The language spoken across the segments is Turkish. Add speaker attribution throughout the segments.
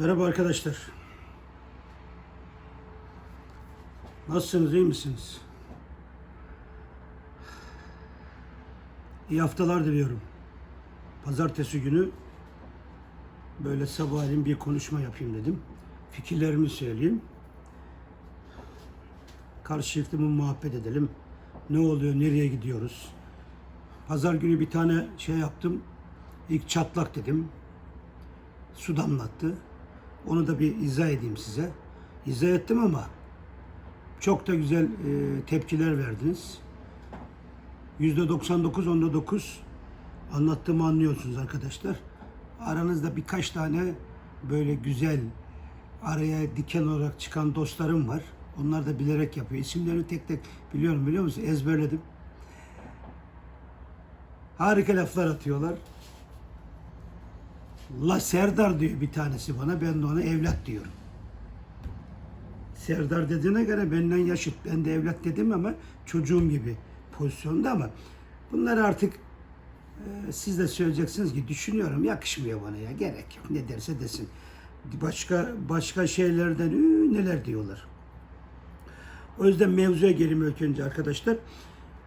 Speaker 1: Merhaba arkadaşlar. Nasılsınız, iyi misiniz? İyi haftalar diliyorum. Pazartesi günü böyle sabahleyin bir konuşma yapayım dedim. Fikirlerimi söyleyeyim. Karşılıklı mı muhabbet edelim. Ne oluyor, nereye gidiyoruz? Pazar günü bir tane şey yaptım. İlk çatlak dedim. Su damlattı. Onu da bir izah edeyim size. İzah ettim ama çok da güzel e, tepkiler verdiniz. Yüzde 99 onda 9 anlattığımı anlıyorsunuz arkadaşlar. Aranızda birkaç tane böyle güzel araya diken olarak çıkan dostlarım var. Onlar da bilerek yapıyor. İsimlerini tek tek biliyorum biliyor musun? Ezberledim. Harika laflar atıyorlar. La Serdar diyor bir tanesi bana. Ben de ona evlat diyorum. Serdar dediğine göre benden yaşıt. Ben de evlat dedim ama çocuğum gibi pozisyonda ama bunları artık siz de söyleyeceksiniz ki düşünüyorum yakışmıyor bana ya gerek yok. Ne derse desin. Başka başka şeylerden ü, neler diyorlar. O yüzden mevzuya geleyim ilk önce arkadaşlar.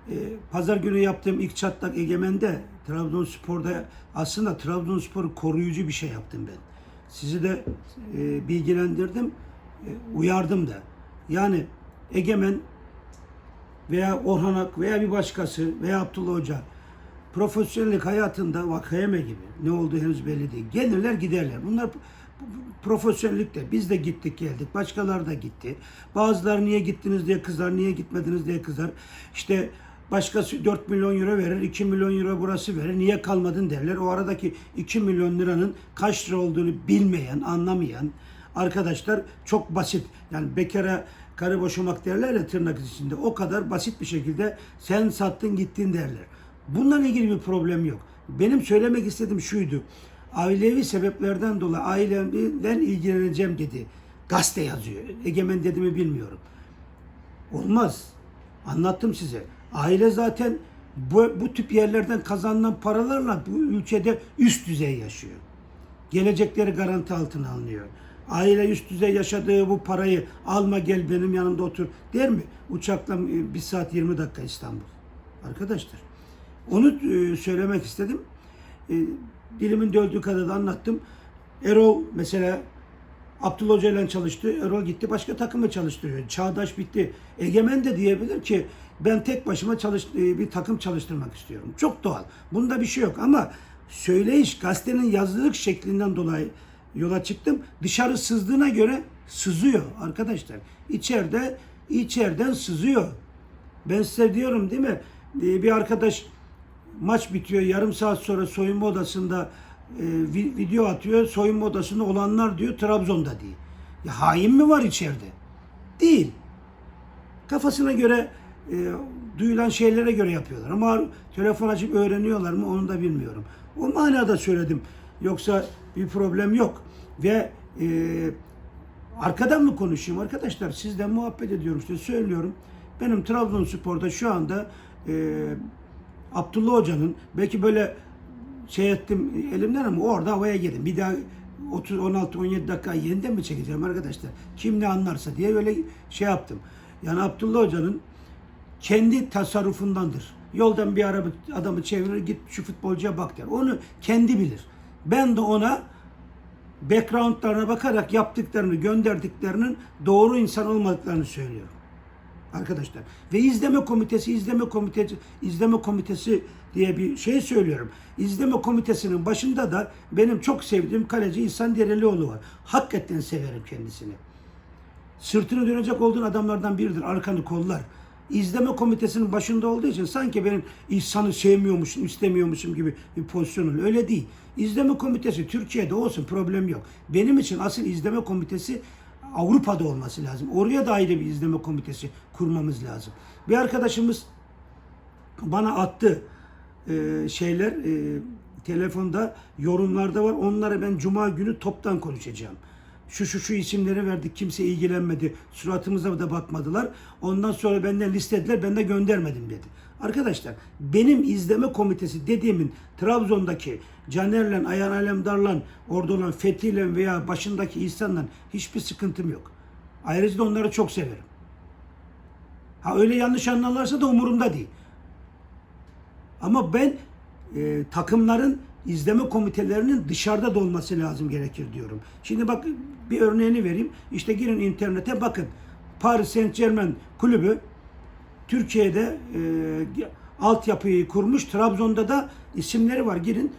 Speaker 1: Ee, Pazar günü yaptığım ilk çatlak egemende Trabzonspor'da aslında Trabzonspor'u koruyucu bir şey yaptım ben. Sizi de e, bilgilendirdim, e, uyardım da. Yani Egemen veya Orhan Ak veya bir başkası veya Abdullah Hoca profesyonellik hayatında Vakayeme gibi ne olduğu henüz belli değil. Gelirler giderler. Bunlar profesyonellikte. Biz de gittik geldik. Başkaları da gitti. Bazıları niye gittiniz diye kızar, niye gitmediniz diye kızar. İşte başkası 4 milyon euro verir, 2 milyon euro burası verir. Niye kalmadın derler. O aradaki 2 milyon liranın kaç lira olduğunu bilmeyen, anlamayan arkadaşlar çok basit. Yani bekara karı boşamak derler ya tırnak içinde. O kadar basit bir şekilde sen sattın gittin derler. Bununla ilgili bir problem yok. Benim söylemek istediğim şuydu. Ailevi sebeplerden dolayı ailemden ilgileneceğim dedi. Gazete yazıyor. Egemen dedi mi bilmiyorum. Olmaz. Anlattım size. Aile zaten bu, bu tip yerlerden kazanılan paralarla bu ülkede üst düzey yaşıyor. Gelecekleri garanti altına alınıyor. Aile üst düzey yaşadığı bu parayı alma gel benim yanımda otur der mi? Uçakla e, bir saat 20 dakika İstanbul. Arkadaşlar. Onu e, söylemek istedim. E, dilimin döldüğü kadar da anlattım. Erol mesela Abdullah Hoca ile çalıştı. Erol gitti başka takımı çalıştırıyor. Çağdaş bitti. Egemen de diyebilir ki ben tek başıma çalış, e, bir takım çalıştırmak istiyorum. Çok doğal. Bunda bir şey yok ama söyleyiş gazetenin yazılık şeklinden dolayı yola çıktım. Dışarı sızdığına göre sızıyor arkadaşlar. İçeride içeriden sızıyor. Ben size diyorum değil mi? Bir arkadaş maç bitiyor yarım saat sonra soyunma odasında e, vi- video atıyor. Soyunma odasında olanlar diyor Trabzon'da değil. Ya hain mi var içeride? Değil. Kafasına göre e, duyulan şeylere göre yapıyorlar. Ama telefon açıp öğreniyorlar mı onu da bilmiyorum. O manada söyledim. Yoksa bir problem yok. Ve e, arkadan mı konuşayım arkadaşlar? Sizden muhabbet ediyorum işte söylüyorum. Benim Trabzonspor'da şu anda e, Abdullah Hoca'nın belki böyle şey ettim elimden ama orada havaya girdim. Bir daha 30 16 17 dakika yeniden mi çekeceğim arkadaşlar? Kim ne anlarsa diye böyle şey yaptım. Yani Abdullah Hoca'nın kendi tasarrufundandır. Yoldan bir araba adamı çevirir git şu futbolcuya bak der. Onu kendi bilir. Ben de ona backgroundlarına bakarak yaptıklarını, gönderdiklerinin doğru insan olmadıklarını söylüyorum. Arkadaşlar ve izleme komitesi, izleme komitesi, izleme komitesi diye bir şey söylüyorum. İzleme komitesinin başında da benim çok sevdiğim kaleci İhsan Derelioğlu var. Hakikaten severim kendisini. Sırtını dönecek olduğun adamlardan biridir. Arkanı kollar. İzleme komitesinin başında olduğu için sanki benim İhsan'ı sevmiyormuşum, istemiyormuşum gibi bir pozisyonum. Öyle değil. İzleme komitesi Türkiye'de olsun problem yok. Benim için asıl izleme komitesi Avrupa'da olması lazım. Oraya da ayrı bir izleme komitesi kurmamız lazım. Bir arkadaşımız bana attı e, şeyler, e, telefonda yorumlarda var. Onları ben cuma günü toptan konuşacağım. Şu şu şu isimleri verdik. Kimse ilgilenmedi. Suratımıza da bakmadılar. Ondan sonra benden listelediler. Ben de göndermedim dedi. Arkadaşlar benim izleme komitesi dediğimin Trabzon'daki Caner'le, Ayhan Alemdar'la, orada olan Fethi'yle veya başındaki İhsan'la hiçbir sıkıntım yok. Ayrıca da onları çok severim. Ha öyle yanlış anlarlarsa da umurumda değil. Ama ben e, takımların izleme komitelerinin dışarıda da olması lazım gerekir diyorum. Şimdi bak bir örneğini vereyim. İşte girin internete bakın. Paris Saint Germain kulübü Türkiye'de e, altyapıyı kurmuş. Trabzon'da da isimleri var. Girin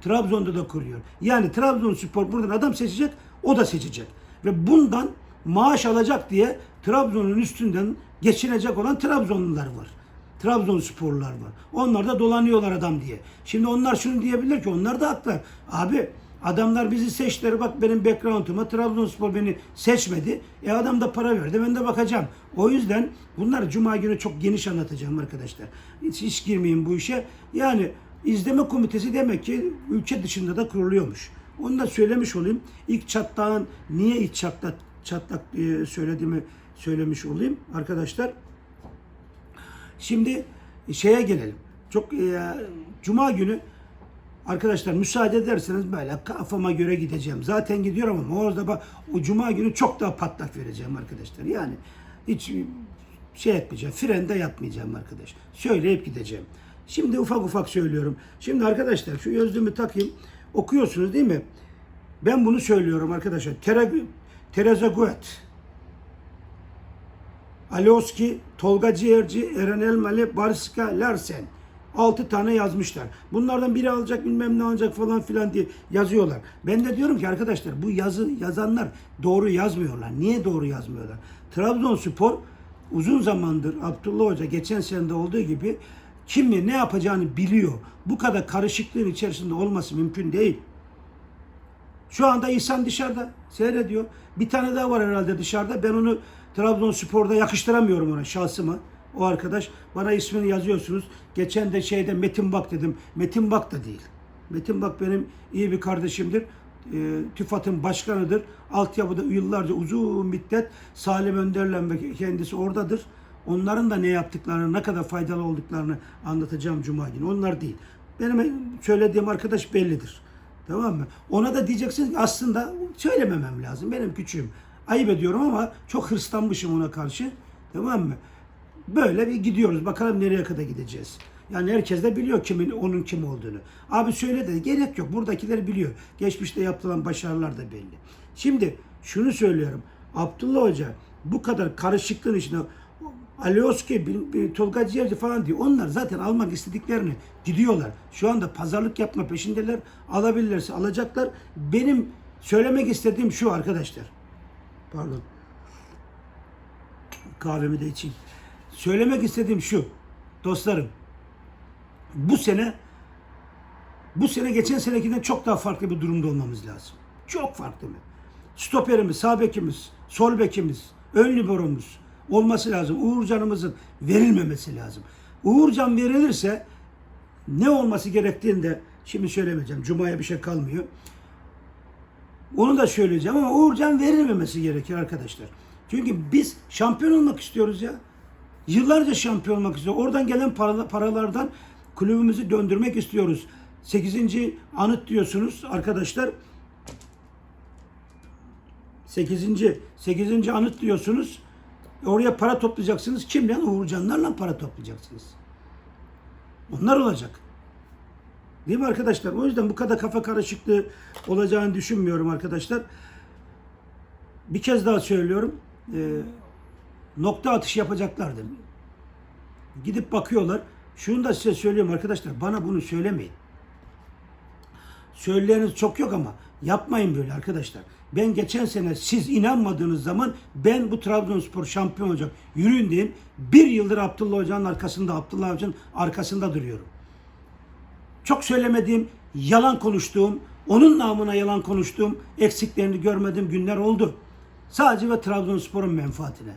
Speaker 1: Trabzon'da da kuruyor. Yani Trabzonspor buradan adam seçecek, o da seçecek. Ve bundan maaş alacak diye Trabzon'un üstünden geçinecek olan Trabzonlular var. Trabzonsporlular var. Onlar da dolanıyorlar adam diye. Şimdi onlar şunu diyebilir ki onlar da haklı. Abi adamlar bizi seçtiler bak benim background'uma Trabzonspor beni seçmedi. E adam da para verdi ben de bakacağım. O yüzden bunları cuma günü çok geniş anlatacağım arkadaşlar. Hiç, hiç girmeyin bu işe. Yani izleme komitesi demek ki ülke dışında da kuruluyormuş. Onu da söylemiş olayım. İlk çatlağın niye ilk çatlak, çatlak diye söylediğimi söylemiş olayım arkadaşlar. Şimdi şeye gelelim. Çok e, cuma günü arkadaşlar müsaade ederseniz böyle kafama göre gideceğim. Zaten gidiyorum ama orada bak o cuma günü çok daha patlak vereceğim arkadaşlar. Yani hiç şey etmeyeceğim. Frende yapmayacağım arkadaş. Söyleyip gideceğim. Şimdi ufak ufak söylüyorum. Şimdi arkadaşlar şu gözlüğümü takayım. Okuyorsunuz değil mi? Ben bunu söylüyorum arkadaşlar. Tere, Teresa Guet. Alioski, Tolga Ciğerci, Eren Elmalı, Barska, Larsen. 6 tane yazmışlar. Bunlardan biri alacak bilmem ne alacak falan filan diye yazıyorlar. Ben de diyorum ki arkadaşlar bu yazı yazanlar doğru yazmıyorlar. Niye doğru yazmıyorlar? Trabzonspor uzun zamandır Abdullah Hoca geçen senede olduğu gibi kimi ne yapacağını biliyor. Bu kadar karışıklığın içerisinde olması mümkün değil. Şu anda İhsan dışarıda seyrediyor. Bir tane daha var herhalde dışarıda. Ben onu Trabzonspor'da yakıştıramıyorum ona şahsıma. O arkadaş bana ismini yazıyorsunuz. Geçen de şeyde Metin Bak dedim. Metin Bak da değil. Metin Bak benim iyi bir kardeşimdir. E, TÜFAD'ın başkanıdır. Altyapıda yıllarca uzun müddet Salim Önder'le ve kendisi oradadır. Onların da ne yaptıklarını, ne kadar faydalı olduklarını anlatacağım Cuma günü. Onlar değil. Benim söylediğim arkadaş bellidir. Tamam mı? Ona da diyeceksiniz ki aslında söylememem lazım. Benim küçüğüm. Ayıp ediyorum ama çok hırslanmışım ona karşı. Tamam mı? Böyle bir gidiyoruz. Bakalım nereye kadar gideceğiz. Yani herkes de biliyor kimin onun kim olduğunu. Abi söyle de gerek yok. Buradakiler biliyor. Geçmişte yapılan başarılar da belli. Şimdi şunu söylüyorum. Abdullah Hoca bu kadar karışıklığın içinde Alioski, Tolga Ciğerci falan diyor. Onlar zaten almak istediklerini gidiyorlar. Şu anda pazarlık yapma peşindeler. Alabilirlerse alacaklar. Benim söylemek istediğim şu arkadaşlar. Pardon. Kahvemi de içeyim. Söylemek istediğim şu. Dostlarım. Bu sene bu sene geçen senekinden çok daha farklı bir durumda olmamız lazım. Çok farklı mı? Stoperimiz, sağ bekimiz, sol bekimiz, ön liberomuz olması lazım. Uğurcan'ımızın verilmemesi lazım. Uğurcan verilirse ne olması gerektiğini de şimdi söylemeyeceğim. Cuma'ya bir şey kalmıyor. Onu da söyleyeceğim ama Uğurcan verilmemesi gerekir arkadaşlar. Çünkü biz şampiyon olmak istiyoruz ya. Yıllarca şampiyon olmak istiyoruz. Oradan gelen para- paralardan kulübümüzü döndürmek istiyoruz. 8. anıt diyorsunuz arkadaşlar. 8. 8. anıt diyorsunuz. Oraya para toplayacaksınız. Kimle? Uğurcanlarla para toplayacaksınız. Onlar olacak. Değil mi arkadaşlar? O yüzden bu kadar kafa karışıklığı olacağını düşünmüyorum arkadaşlar. Bir kez daha söylüyorum. Ee, nokta atışı yapacaklardır. Gidip bakıyorlar. Şunu da size söylüyorum arkadaşlar. Bana bunu söylemeyin. Söyleyeniniz çok yok ama yapmayın böyle arkadaşlar. Ben geçen sene siz inanmadığınız zaman ben bu Trabzonspor şampiyon olacak. Yürüyün deyin. Bir yıldır Abdullah Hoca'nın arkasında, Abdullah Hoca'nın arkasında duruyorum. Çok söylemediğim, yalan konuştuğum, onun namına yalan konuştuğum, eksiklerini görmediğim günler oldu. Sadece ve Trabzonspor'un menfaatine.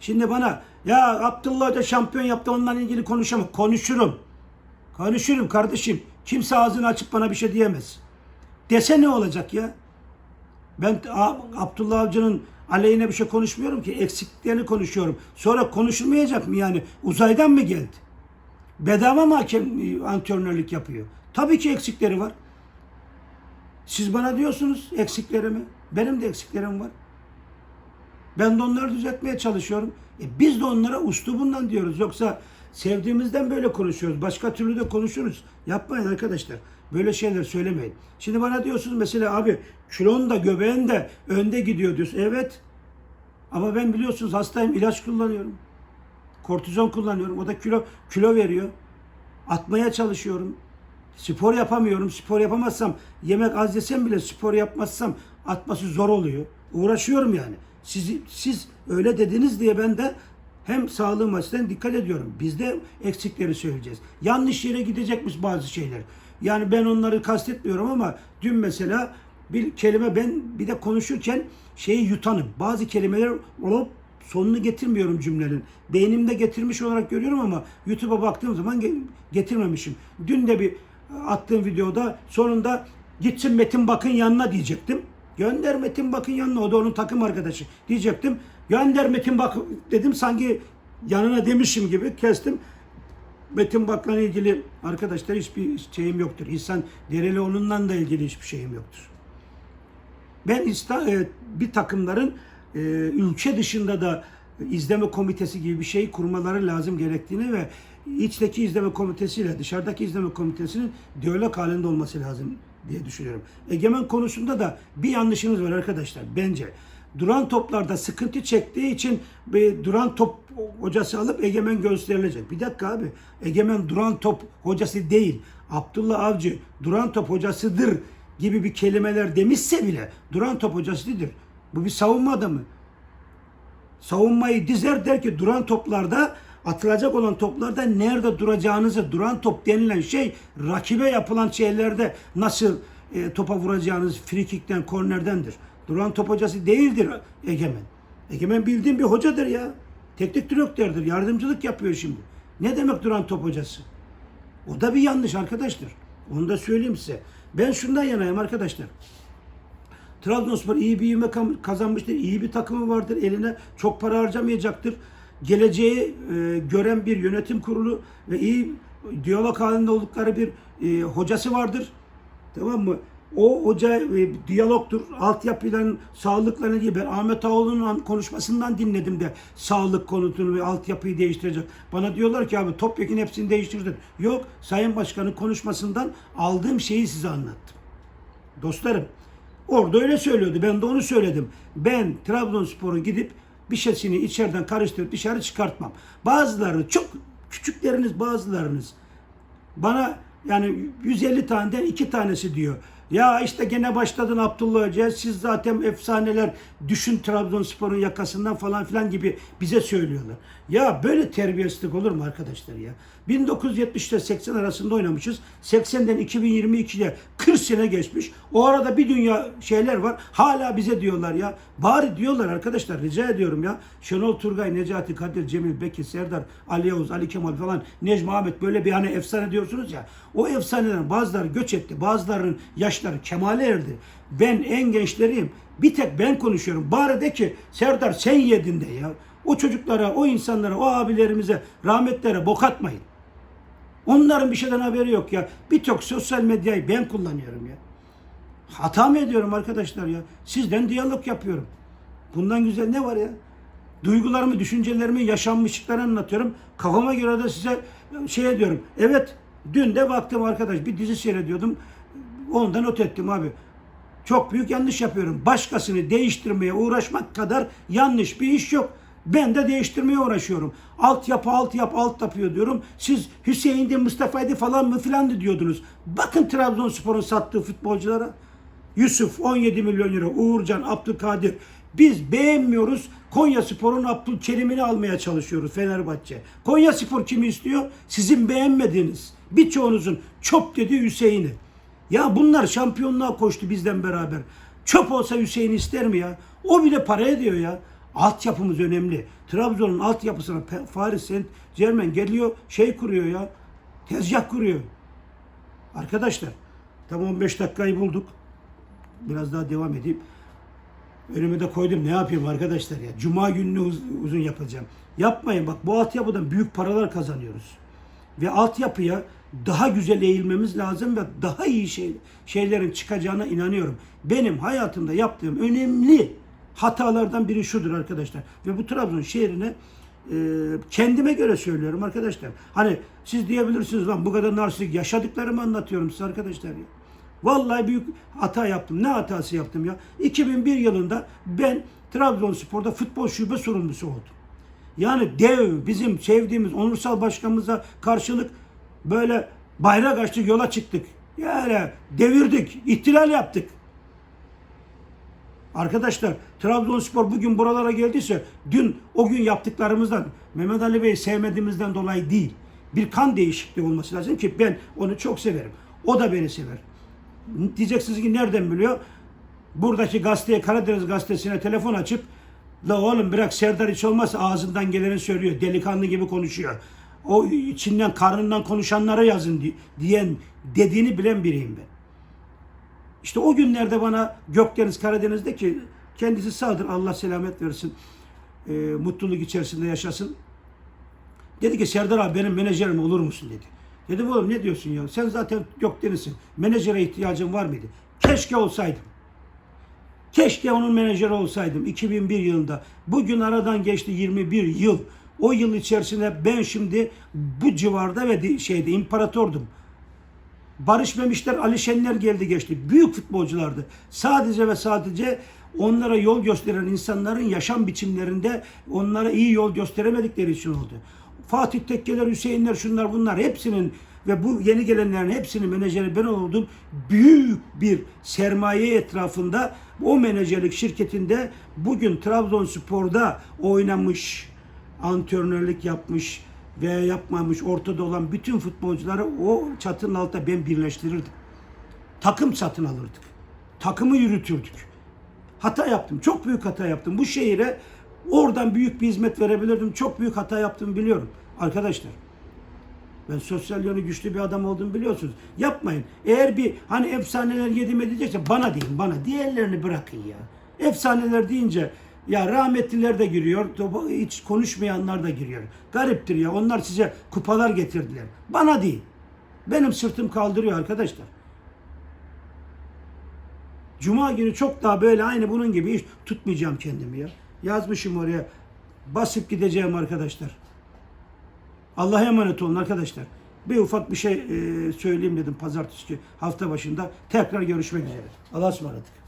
Speaker 1: Şimdi bana ya Abdullah Hoca şampiyon yaptı onunla ilgili konuşamam. Konuşurum. Konuşurum kardeşim. Kimse ağzını açıp bana bir şey diyemez. Dese ne olacak ya? Ben Abdullah Avcı'nın aleyhine bir şey konuşmuyorum ki. Eksiklerini konuşuyorum. Sonra konuşulmayacak mı yani? Uzaydan mı geldi? Bedava mı hakem e, antrenörlük yapıyor? Tabii ki eksikleri var. Siz bana diyorsunuz eksiklerimi. Benim de eksiklerim var. Ben de onları düzeltmeye çalışıyorum. E biz de onlara uslubundan diyoruz. Yoksa sevdiğimizden böyle konuşuyoruz. Başka türlü de konuşuruz. Yapmayın arkadaşlar. Böyle şeyler söylemeyin. Şimdi bana diyorsunuz mesela abi kilon da göbeğin de önde gidiyor diyorsun. Evet. Ama ben biliyorsunuz hastayım. ilaç kullanıyorum. Kortizon kullanıyorum. O da kilo kilo veriyor. Atmaya çalışıyorum. Spor yapamıyorum. Spor yapamazsam yemek az yesem bile spor yapmazsam atması zor oluyor. Uğraşıyorum yani. Siz, siz öyle dediniz diye ben de hem sağlığım açısından dikkat ediyorum. Biz de eksikleri söyleyeceğiz. Yanlış yere gidecekmiş bazı şeyler. Yani ben onları kastetmiyorum ama dün mesela bir kelime ben bir de konuşurken şeyi yutanım. Bazı kelimeler olup sonunu getirmiyorum cümlenin. Beynimde getirmiş olarak görüyorum ama YouTube'a baktığım zaman ge- getirmemişim. Dün de bir attığım videoda sonunda gitsin Metin Bakın yanına diyecektim. Gönder Metin Bakın yanına. O da onun takım arkadaşı diyecektim. Gönder Metin Bak dedim sanki yanına demişim gibi kestim. Metin Bak'la ilgili arkadaşlar hiçbir şeyim yoktur. İhsan Derelioğlu'ndan da ilgili hiçbir şeyim yoktur. Ben e, bir takımların e, ülke dışında da izleme komitesi gibi bir şey kurmaları lazım gerektiğini ve içteki izleme komitesiyle dışarıdaki izleme komitesinin diyalog halinde olması lazım diye düşünüyorum. Egemen konusunda da bir yanlışınız var arkadaşlar bence. Duran toplarda sıkıntı çektiği için bir duran top hocası alıp Egemen gösterilecek. Bir dakika abi. Egemen duran top hocası değil. Abdullah Avcı duran top hocasıdır gibi bir kelimeler demişse bile duran top hocasıdır. Bu bir savunma adamı. Savunmayı dizer der ki duran toplarda atılacak olan toplarda nerede duracağınızı duran top denilen şey rakibe yapılan şeylerde nasıl e, topa vuracağınız frikikten, kornerdendir. Duran top hocası değildir Egemen. Egemen bildiğim bir hocadır ya. Teknik direktördür. Yardımcılık yapıyor şimdi. Ne demek duran top hocası? O da bir yanlış arkadaşlar. Onu da söyleyeyim size. Ben şundan yanayım arkadaşlar. Trabzonspor iyi bir ivme kazanmıştır. İyi bir takımı vardır. Eline çok para harcamayacaktır. Geleceği e, gören bir yönetim kurulu ve iyi diyalog halinde oldukları bir e, hocası vardır. Tamam mı? O hoca e, diyalogtur. Altyapıyla, sağlıkla ilgili. Ben Ahmet Ağoğlu'nun konuşmasından dinledim de sağlık konusunu ve altyapıyı değiştirecek. Bana diyorlar ki abi topyekun hepsini değiştirdin. Yok. Sayın Başkan'ın konuşmasından aldığım şeyi size anlattım. Dostlarım orada öyle söylüyordu. Ben de onu söyledim. Ben Trabzonspor'un gidip bir şeysini içeriden karıştırıp dışarı çıkartmam. Bazıları çok küçükleriniz bazılarınız bana yani 150 taneden iki tanesi diyor. Ya işte gene başladın Abdullah Hoca. Siz zaten efsaneler düşün Trabzonspor'un yakasından falan filan gibi bize söylüyorlar. Ya böyle terbiyesizlik olur mu arkadaşlar ya? 1970'te 80 arasında oynamışız. 80'den 2022'ye 40 sene geçmiş. O arada bir dünya şeyler var. Hala bize diyorlar ya. Bari diyorlar arkadaşlar rica ediyorum ya. Şenol Turgay, Necati Kadir, Cemil Bekir, Serdar, Ali Yavuz, Ali Kemal falan, Necmi Ahmet böyle bir hani efsane diyorsunuz ya. O efsanelerin bazıları göç etti. Bazılarının yaşları kemale erdi. Ben en gençleriyim. Bir tek ben konuşuyorum. Bari de ki Serdar sen yedin de ya. O çocuklara, o insanlara, o abilerimize, rahmetlere bok atmayın. Onların bir şeyden haberi yok ya. Bir tek sosyal medyayı ben kullanıyorum ya. Hata mı ediyorum arkadaşlar ya? Sizden diyalog yapıyorum. Bundan güzel ne var ya? Duygularımı, düşüncelerimi, yaşanmışlıkları anlatıyorum. Kafama göre de size şey ediyorum. Evet, dün de baktım arkadaş bir dizi seyrediyordum. Ondan not ettim abi. Çok büyük yanlış yapıyorum. Başkasını değiştirmeye uğraşmak kadar yanlış bir iş yok. Ben de değiştirmeye uğraşıyorum. Alt yapı, alt yap, alt yapıyor diyorum. Siz Hüseyin'di, Mustafa'ydı falan mı filan diyordunuz. Bakın Trabzonspor'un sattığı futbolculara. Yusuf 17 milyon euro, Uğurcan, Abdülkadir. Biz beğenmiyoruz. Konya Spor'un Abdülkerim'ini almaya çalışıyoruz Fenerbahçe. Konya Spor kimi istiyor? Sizin beğenmediğiniz, birçoğunuzun çok dediği Hüseyin'i. Ya bunlar şampiyonluğa koştu bizden beraber. Çöp olsa Hüseyin ister mi ya? O bile para ediyor ya. Altyapımız önemli. Trabzon'un altyapısına Paris Saint Germain geliyor şey kuruyor ya. Tezgah kuruyor. Arkadaşlar tam 15 dakikayı bulduk. Biraz daha devam edeyim. Önüme de koydum. Ne yapayım arkadaşlar ya? Cuma gününü uz- uzun yapacağım. Yapmayın bak bu altyapıdan büyük paralar kazanıyoruz. Ve altyapıya daha güzel eğilmemiz lazım ve daha iyi şey, şeylerin çıkacağına inanıyorum. Benim hayatımda yaptığım önemli hatalardan biri şudur arkadaşlar. Ve bu Trabzon şehrine e, kendime göre söylüyorum arkadaşlar. Hani siz diyebilirsiniz lan bu kadar narsistik yaşadıklarımı anlatıyorum size arkadaşlar ya. Vallahi büyük hata yaptım. Ne hatası yaptım ya? 2001 yılında ben Trabzonspor'da futbol şube sorumlusu oldum. Yani dev bizim sevdiğimiz onursal başkanımıza karşılık böyle bayrak açtık yola çıktık. Yani devirdik, ihtilal yaptık. Arkadaşlar Trabzonspor bugün buralara geldiyse dün o gün yaptıklarımızdan Mehmet Ali Bey'i sevmediğimizden dolayı değil. Bir kan değişikliği olması lazım ki ben onu çok severim. O da beni sever. Diyeceksiniz ki nereden biliyor? Buradaki gazeteye Karadeniz gazetesine telefon açıp La oğlum bırak Serdar hiç olmazsa ağzından geleni söylüyor. Delikanlı gibi konuşuyor. O içinden karnından konuşanlara yazın di- diyen dediğini bilen biriyim ben. İşte o günlerde bana Gökdeniz Karadeniz'de ki kendisi sağdır Allah selamet versin. e, mutluluk içerisinde yaşasın. Dedi ki Serdar abi benim menajerim olur musun dedi. Dedim oğlum ne diyorsun ya? Sen zaten Gökdeniz'sin. Menajere ihtiyacın var mıydı? Keşke olsaydım. Keşke onun menajeri olsaydım 2001 yılında. Bugün aradan geçti 21 yıl. O yıl içerisinde ben şimdi bu civarda ve şeyde imparatordum. Barış Memişler, Ali Şenler geldi geçti. Büyük futbolculardı. Sadece ve sadece onlara yol gösteren insanların yaşam biçimlerinde onlara iyi yol gösteremedikleri için oldu. Fatih Tekkeler, Hüseyinler, şunlar bunlar hepsinin ve bu yeni gelenlerin hepsinin menajeri ben oldum. Büyük bir sermaye etrafında o menajerlik şirketinde bugün Trabzonspor'da oynamış, antrenörlük yapmış veya yapmamış ortada olan bütün futbolcuları o çatının altında ben birleştirirdim. Takım satın alırdık. Takımı yürütürdük. Hata yaptım. Çok büyük hata yaptım. Bu şehire oradan büyük bir hizmet verebilirdim. Çok büyük hata yaptım biliyorum. Arkadaşlar ben sosyal yönü güçlü bir adam olduğumu biliyorsunuz. Yapmayın. Eğer bir hani efsaneler yedim edecekse bana deyin bana. Diğerlerini bırakın ya. Efsaneler deyince ya rahmetliler de giriyor. Hiç konuşmayanlar da giriyor. Gariptir ya. Onlar size kupalar getirdiler. Bana değil. Benim sırtım kaldırıyor arkadaşlar. Cuma günü çok daha böyle aynı bunun gibi hiç tutmayacağım kendimi ya. Yazmışım oraya. Basıp gideceğim arkadaşlar. Allah'a emanet olun arkadaşlar. Bir ufak bir şey e, söyleyeyim dedim pazartesi hafta başında. Tekrar görüşmek üzere. Allah'a ısmarladık.